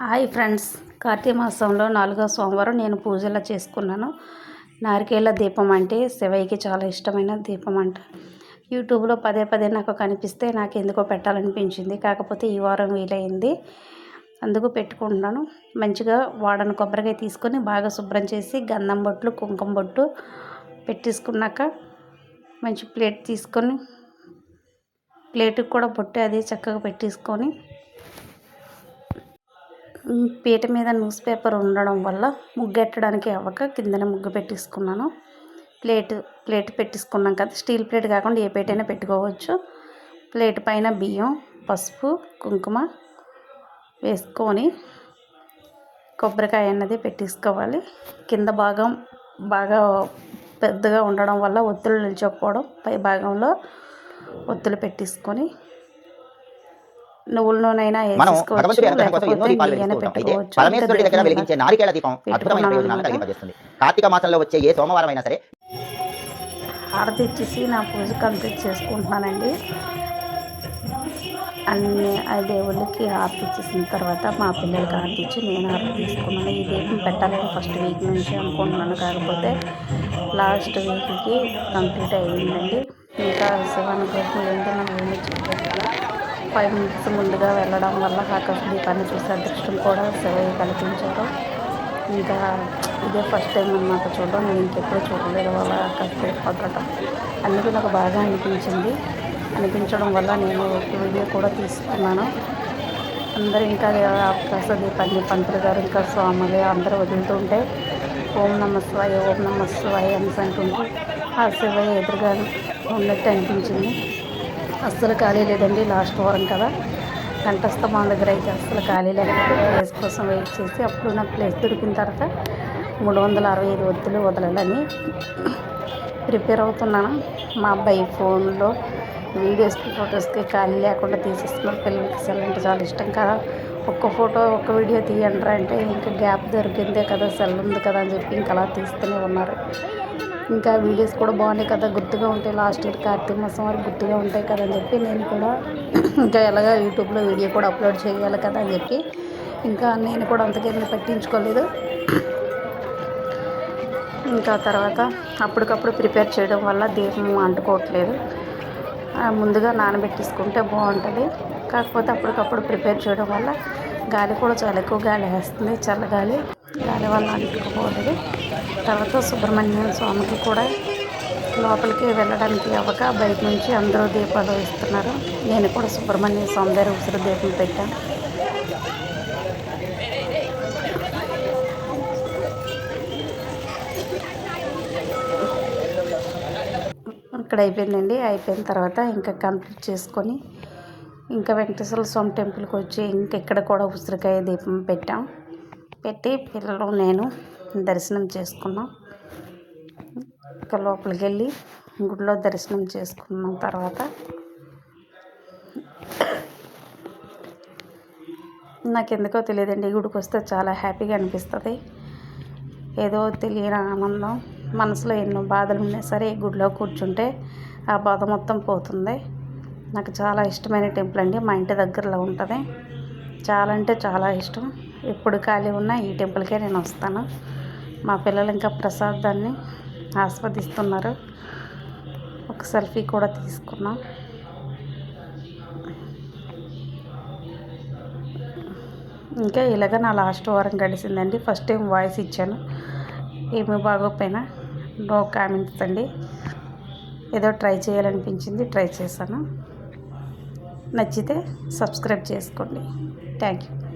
Hi friends. Karthika మాసంలో నాలుగో సోమవారం నేను పూజలా చేసుకున్నాను. నారికేళ్ళ దీపం అంటే శివయ్యకి చాలా ఇష్టమైన దీపం అంట. యూట్యూబ్లో పదే పదే నాకు కనిపిస్తే నాకు ఎందుకో పెట్టాలనిపించింది. కాకపోతే ఈ వారం వీలైంది. అందుకు పెట్టుకుంటున్నాను. మంచిగా వాడని కొబ్బరికాయ తీసుకొని బాగా శుభ్రం చేసి గంధం బొట్లు కుంకుమ బొట్టు పెట్టేసుకున్నాక మంచి ప్లేట్ తీసుకొని ప్లేట్కి కూడా బొట్టు అది చక్కగా పెట్టేసుకొని పీట మీద న్యూస్ పేపర్ ఉండడం వల్ల ముగ్గెట్టడానికి అవ్వక కిందన ముగ్గు పెట్టేసుకున్నాను. ప్లేట్ ప్లేట్ పెట్టేసుకున్నాం కదా స్టీల్ ప్లేట్ కాకుండా ఏ ప్లేట్ అయినా పెట్టుకోవచ్చు. ప్లేట్ పైన బియ్యం పసుపు కుంకుమ వేసుకొని కొబ్బరికాయ అన్నది పెట్టేసుకోవాలి. కింద భాగం బాగా పెద్దగా ఉండడం వల్ల ఒత్తులు నిల్చోకపోవడం పై భాగంలో ఒత్తులు పెట్టేసుకొని నువ్వుల నూనె మనం భగవంతుడి అనుగ్రహం కోసం ఎన్నో దీపాలు అయితే పరమేశ్వరుడి దగ్గర వెలిగించే నారికేళ దీపం అద్భుతమైన ప్రయోజనాలను. కలిగింపజేస్తుంది కార్తీక మాసంలో వచ్చే ఏ సోమవారం అయినా సరే హారతి ఇచ్చేసి నా పూజ కంప్లీట్ చేసుకుంటున్నానండి. అన్ని ఆ దేవుళ్ళకి హారతి ఇచ్చేసిన తర్వాత మా పిల్లలకి హారతి ఇచ్చి నేను హారతి తీసుకున్నాను. ఈ దీపం పెట్టాలని ఫస్ట్ వీక్ నుంచి అనుకుంటున్నాను. కాకపోతే లాస్ట్ వీక్కి కంప్లీట్ అయ్యిందండి. ఇంకా శివానుగ్రహం ఏంటి నాకు ఏమీ చెప్పలేదు. ఫైవ్ మినిట్స్ ముందుగా వెళ్ళడం వల్ల ఆకాశ దీపాన్ని చూసే అదృష్టం కూడా శివయ్య కల్పించారు ఇంకా ఇదే ఫస్ట్ టైం అన్నమాట చూడడం. నేను ఇంకెప్పుడు చూడలేదు వాళ్ళ ఆకాశ దీపం పగ్గటం అందుకు నాకు బాగా అనిపించింది. అనిపించడం వల్ల నేను ఒక వీడియో కూడా తీసుకున్నాను అందరూ ఇంకా ఆకాశ దీపాన్ని పంతులు గారు ఇంకా స్వాములు అందరూ వదులుతుంటే ఓం నమ శివాయ ఓం నమ శివాయ అని అంటుంటే ఆ శివయ్య ఎదురుగా ఉన్నట్టు అనిపించింది. అస్సలు ఖాళీ లేదండి లాస్ట్ వారం కదా. కంఠస్థమా దగ్గర అయితే అస్సలు ఖాళీ లేకపోతే ప్లేస్ కోసం వెయిట్ చేసి అప్పుడు నాకు ప్లేస్ దొరికిన తర్వాత మూడు వందల అరవై ఐదు ఒత్తులు వదలాలని ప్రిపేర్ అవుతున్నాను. మా అబ్బాయి ఫోన్లో వీడియోస్కి ఫొటోస్కి ఖాళీ లేకుండా తీసేస్తున్నారు. పిల్లలకి సెల్ అంటే చాలా ఇష్టం కదా. ఒక్క ఫోటో ఒక్క వీడియో తీయండి అంటే ఇంకా గ్యాప్ దొరికిందే కదా సెల్ ఉంది కదా అని చెప్పి ఇంకా అలా తీస్తూనే ఉన్నారు. ఇంకా వీడియోస్ కూడా బాగున్నాయి కదా గుర్తుగా ఉంటాయి. లాస్ట్ ఇయర్ కార్తీక మాసం వరకు గుర్తుగా ఉంటాయి కదా అని చెప్పి నేను కూడా ఇంకా ఎలాగ యూట్యూబ్లో వీడియో కూడా అప్లోడ్ చేయాలి కదా అని చెప్పి ఇంకా నేను కూడా అంతకేమీ పట్టించుకోలేదు. ఇంకా తర్వాత అప్పటికప్పుడు ప్రిపేర్ చేయడం వల్ల దీపం అంటుకోవట్లేదు. ముందుగా నానబెట్టేసుకుంటే బాగుంటుంది. కాకపోతే అప్పటికప్పుడు ప్రిపేర్ చేయడం వల్ల గాలి కూడా చాలా ఎక్కువ గాలి వేస్తుంది చల్లగాలి. గాలి వల్ల అంటుకుపోలేదు తర్వాత సుబ్రహ్మణ్యం స్వామికి కూడా లోపలికి వెళ్ళడానికి అవ్వక బయట నుంచి అందరూ దీపాలు ఇస్తున్నారు నేను కూడా సుబ్రహ్మణ్య స్వామి దగ్గర ఉసిరి దీపం పెట్టాను. ఇక్కడ అయిపోయిందండి. అయిపోయిన తర్వాత ఇంకా కంప్లీట్ చేసుకొని ఇంకా వెంకటేశ్వర స్వామి టెంపుల్కి వచ్చి ఇంకా ఇక్కడ కూడా ఉసిరికాయ దీపం పెట్టాం. పెట్టి పిల్లలు నేను దర్శనం చేసుకున్నాం. ఇక లోపలికి వెళ్ళి గుడిలో దర్శనం చేసుకున్న తర్వాత నాకు ఎందుకో తెలియదండి గుడికి వస్తే చాలా హ్యాపీగా అనిపిస్తుంది. ఏదో తెలియని ఆనందం మనసులో ఎన్నో బాధలు ఉన్నా సరే గుడిలో కూర్చుంటే ఆ బాధ మొత్తం పోతుంది. నాకు చాలా ఇష్టమైన టెంపుల్ అండి మా ఇంటి దగ్గరలో ఉంటుంది. చాలా అంటే చాలా ఇష్టం. ఎప్పుడు ఖాళీ ఉన్నా ఈ టెంపుల్కే నేను వస్తాను. మా పిల్లలు ఇంకా ప్రసాదాన్ని ఆస్వాదిస్తున్నారు. ఒక సెల్ఫీ కూడా తీసుకున్నాం. ఇంకా ఇలాగ నా లాస్ట్ వారం గడిచిందండి ఫస్ట్ టైం వాయిస్ ఇచ్చాను. ఏమి బాగోకపోయినా నో కామెంట్స్ అండి. ఏదో ట్రై చేయాలనిపించింది ట్రై చేశాను. నచ్చితే సబ్స్క్రైబ్ చేసుకోండి. Thank you.